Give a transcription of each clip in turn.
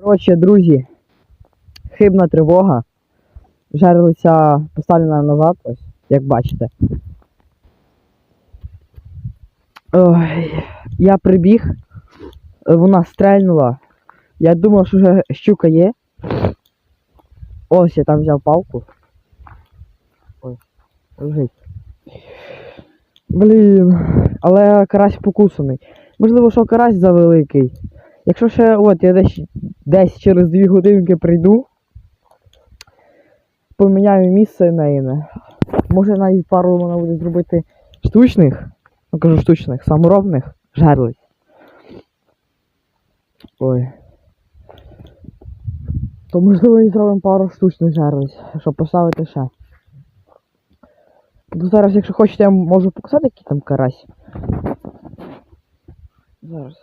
Коротше, друзі, хибна тривога. Жарилися поставлена назад, ось, як бачите. Ой, я прибіг, вона стрельнула. Я думав, що вже щука є. Ось я там взяв палку. Ой, лежить. Блін, але карась покусаний. Можливо, що карась завеликий. Якщо ще от я десь, десь через дві годинки прийду, поміняю місце неї. Може навіть пару вона буде зробити штучних, ну кажу штучних, саморобних жерлиць. Ой. То можливо і зробимо пару штучних жерлиць, щоб поставити ще. Бо зараз, якщо хочете, я можу показати, який там карась. Зараз.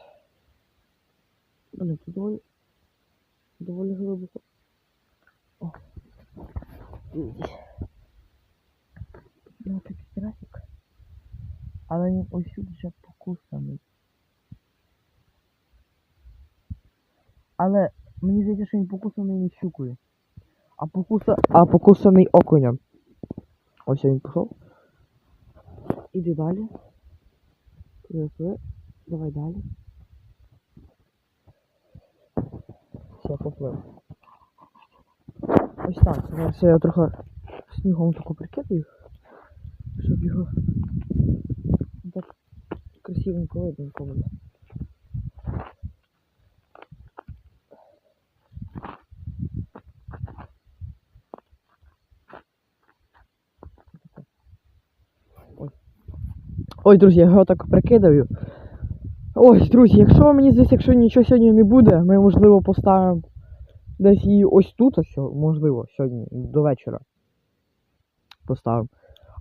Блин, тут доволі. Глибоко. О. Ну, такий карасик. Але він ось ще покусаний. Але мені здається, що він покусаний не щукою. А покуса... А покусаний окунем. Ось він пішов. Іди далі. Давай далі. Поплив. Ось так. Зараз я трохи снігом таку прикидаю, щоб його так красивенько видненько було. Ой. Друзі, я його так прикидаю. Ой, друзі, якщо мені здається, якщо нічого сьогодні не буде, ми можливо поставимо десь її ось тут, ось, можливо, сьогодні до вечора. Поставимо.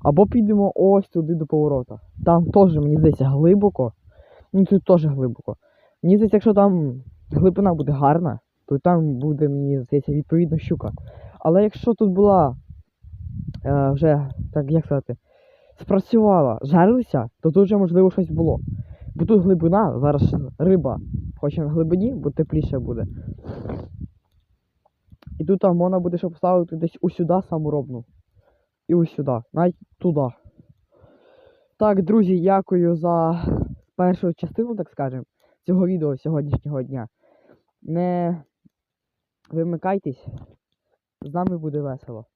Або підемо ось туди до поворота. Там теж, мені здається, глибоко. Ну тут теж глибоко. Мені здається, якщо там глибина буде гарна, то там буде, мені здається, відповідно щука. Але якщо тут була е, вже, так як сказати, спрацювала, жарилися, то тут вже можливо щось було. Бо тут глибина, зараз риба хоче на глибині, бо тепліше буде. І тут там можна буде ще поставити десь усюди саморобну. І ось сюди, навіть туди. Так, друзі, дякую за першу частину, так скажемо, цього відео сьогоднішнього дня. Не вимикайтесь, з нами буде весело.